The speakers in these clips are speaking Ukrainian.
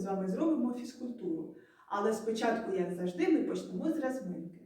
з вами зробимо фізкультуру. Але спочатку, як завжди, ми почнемо з розминки.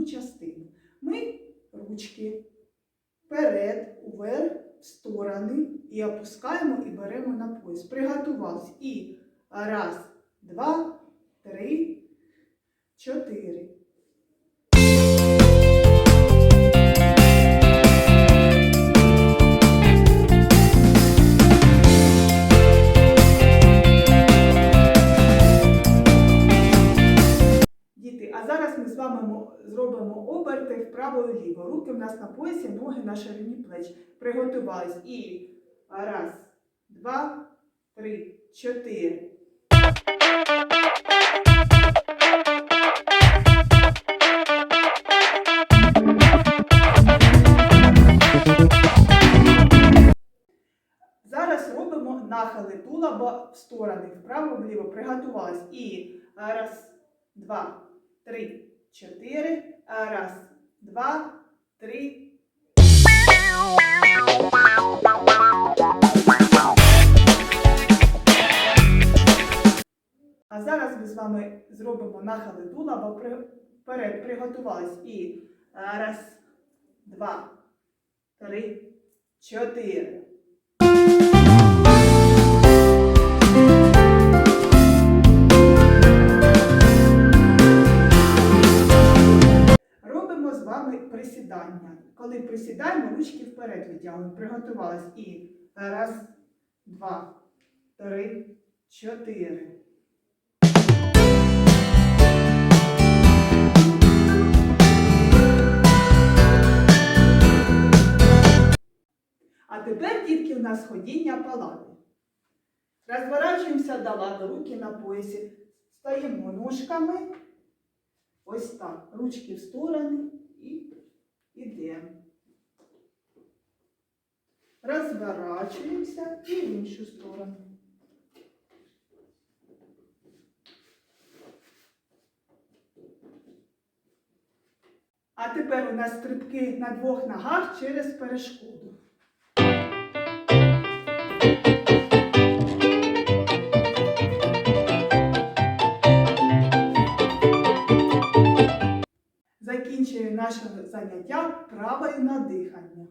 Основну частину. Ми ручки вперед, уверх, в сторони і опускаємо і беремо на пояс. Приготувались. І раз, два, три, чотири. І вліво. Руки в нас на поясі, ноги на ширині плеч. Приготувались. І раз, два, три, чотири. Зараз робимо нахили тулаба в сторони, вправо-вліво. Приготувались. І раз, два, три, чотири. Раз, два, три. А зараз ми з вами зробимо нахили тулаба. При- Вперед приготувались. І раз, два, три, чотири. Присідання. Коли присідаємо, ручки вперед витягуємо. Приготувались. І раз, два, три, чотири. А тепер, дітки, у нас ходіння по лаві. Розворачуємося до лави, руки на поясі. Стаємо ножками. Ось так. Ручки в сторони і йдемо. Розворачуємося і в іншу сторону. А тепер у нас стрибки на двох ногах через перешкоду. Закінчує наше заняття правою на дихання.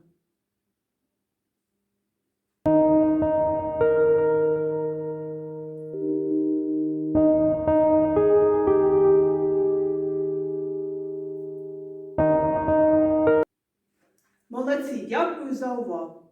Молодці, дякую за увагу.